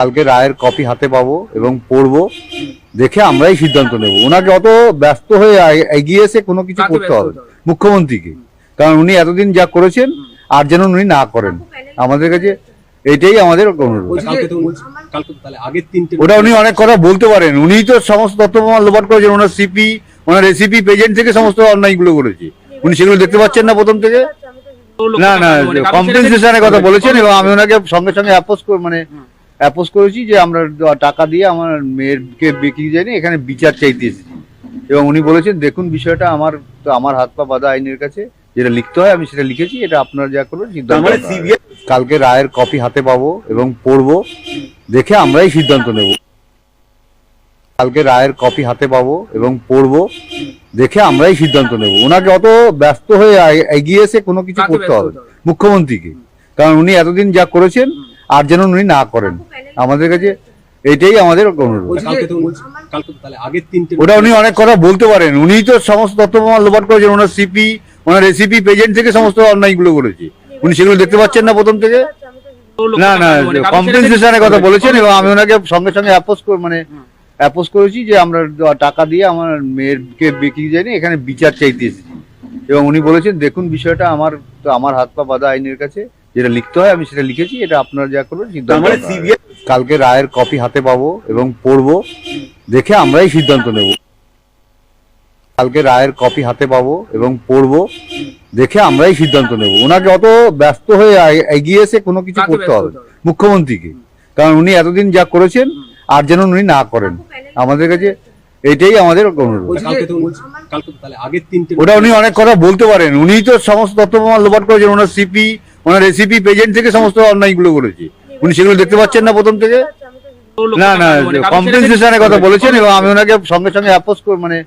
কালকে রায়ের কপি হাতে পাবো এবং পড়ব দেখে আমরাই সিদ্ধান্ত নেব। ওনাকে অত ব্যস্ত হয়ে এগিয়ে এসে কোনো কিছু করতে হবে মুখ্যমন্ত্রীকে। কারণ উনি এতদিন যা করেছেন আর যেন উনি না করেন। আমাদের কাছে এটাই আমাদের অনুরোধ। ওটা উনি অনেক কথা বলতে পারেন। উনি তো সমস্ত তথ্য প্রমাণ লোপাট করেছেন। ওনার সিপি ওনার রেসিপি পেজেন্ট থেকে সমস্ত অন্যায়গুলো করেছে। উনি সেগুলো দেখতে পাচ্ছেন না প্রথম থেকে? না না কম্পেনসেশনের কথা বলেছেন এবং আমি ওনাকে সঙ্গে সঙ্গে অ্যাপোজ মানে অ্যাপোজ করেছি যে আমরা টাকা দিয়ে আমার মেয়েরকে বিক্রি যায়নি এখানে বিচার চাইতে এসেছি। এবং উনি বলেছেন দেখুন বিষয়টা আমার তো আমার হাত পা বাঁধা আইনের কাছে। যেটা লিখতে হয় আমি সেটা লিখেছি এটা আপনারা যা করবেন সিদ্ধান্ত মানে কালকে রায়ের কপি হাতে পাবো এবং পড়ব দেখে আমরাই সিদ্ধান্ত নেব। কালকে রায়ের কপি হাতে পাবো এবং পড়ব দেখে আমরাই সিদ্ধান্ত নেব। ওনাকে অত ব্যস্ত হয়ে এগিয়ে এসে কোনো কিছু করতে হবে? মুখ্যমন্ত্রীকে। কারণ উনি এতদিন যা করেছেন আর যেন উনি না করেন। আমাদের কাছে এটাই আমাদের অনুরোধ। ওটা উনি অনেক কথা বলতে পারেন। উনি তো সমস্ত তথ্য প্রমাণ লোপাট করেছেন ওনার সিপি ওনার এসিপি পেজেন্ট থেকে সমস্ত অন্যায়গুলো করেছে। উনি সেগুলো দেখতে পাচ্ছেন না প্রথম থেকে? না না কম্পেনসেশনের কথা বলেছেন এবং আমি ওনাকে সঙ্গে সঙ্গে অ্যাপোজ মানে অ্যাপোজ করেছি যে আমরা টাকা দিয়ে আমার মেয়েরকে বিক্রি যায়নি এখানে বিচার চাইতে এসেছি। এবং উনি বলেছেন দেখুন বিষয়টা আমার তো আমার হাত পা বাঁধা আইনের কাছে। যেটা লিখতে হয় আমি সেটা লিখেছি এটা আপনারা যা করবেন সিদ্ধান্ত মানে কালকে রায়ের কপি হাতে পাবো এবং পড়ব দেখে আমরাই সিদ্ধান্ত নেব। কালকে রায়ের কপি হাতে পাবো এবং পড়ব দেখে আমরাই সিদ্ধান্ত নেব। ওনাকে অত ব্যস্ত হয়ে এগিয়ে এসে কোনো কিছু করতে হবে মুখ্যমন্ত্রীকে। কারণ উনি এতদিন যা করেছেন আর যেন উনি না করেন। আমাদের কাছে এটাই আমাদের অনুরোধ। ওটা উনি অনেক কথা বলতে পারেন। উনি তো সমস্ত তথ্য প্রমাণ লোপাট করেছেন। ওনার সিপি ওনার এসিপি পেজেন্ট থেকে সমস্ত অন্যায়গুলো করেছে। উনি সেগুলো দেখতে পাচ্ছেন না প্রথম থেকে? না না কম্পেনসেশনের কথা বলেছেন এবং আমি ওনাকে সঙ্গে সঙ্গে অ্যাপোজ মানে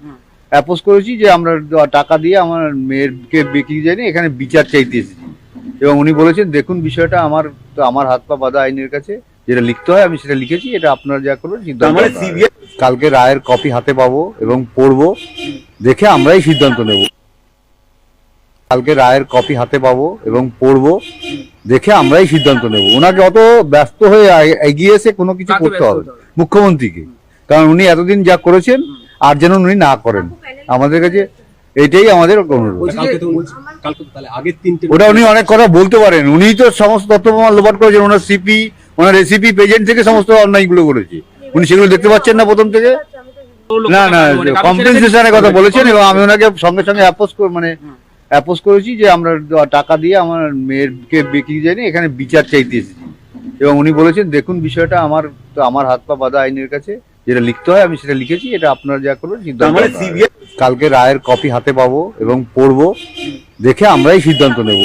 অ্যাপোজ করেছি যে আমরা টাকা দিয়ে আমার মেয়েরকে বিক্রি যায়নি এখানে বিচার চাইতে এসেছি। এবং উনি বলেছেন দেখুন বিষয়টা আমার তো আমার হাত পা বাঁধা আইনের কাছে। যেটা লিখতে হয় আমি সেটা লিখেছি এটা আপনারা যা করবেন সিদ্ধান্ত মানে কালকে রায়ের কপি হাতে পাবো এবং পড়ব। দেখে আমরাই সিদ্ধান্ত নেব। কালকে রায়ের কপি হাতে পাবো এবং পড়ব দেখে আমরাই সিদ্ধান্ত নেব। ওনাকে অত ব্যস্ত হয়ে এগিয়ে এসে কোনো কিছু করতে হবে মুখ্যমন্ত্রীকে। কারণ উনি এতদিন যা করেছেন আর যেন উনি না করেন। আমাদের কাছে এটাই আমাদের অনুরোধ। ওটা উনি অনেক কথা বলতে পারেন। উনি তো সমস্ত তথ্য প্রমাণ লোপাট করেছেন ওনার সিপি ওনার রেসিপি পেজেন্ট থেকে সমস্ত অন্যায়গুলো করেছে। উনি সেগুলো দেখতে পাচ্ছেন না প্রথম থেকে? না না কম্পেনসেশনের কথা বলেছেন এবং আমি ওনাকে সঙ্গে সঙ্গে অ্যাপোজ মানে অ্যাপোজ করেছি যে আমরা টাকা দিয়ে আমার মেয়েরকে বিক্রি যায়নি এখানে বিচার চাইতে এসেছি এবং উনি বলেছেন দেখুন বিষয়টা আমার তো আমার হাত পা বাঁধা আইনের কাছে যেটা লিখতে হয় আমি সেটা লিখেছি এটা আপনারা যা করবেন সিদ্ধান্ত মানে কালকে রায়ের কপি হাতে পাবো এবং পড়ব দেখে আমরাই সিদ্ধান্ত নেব।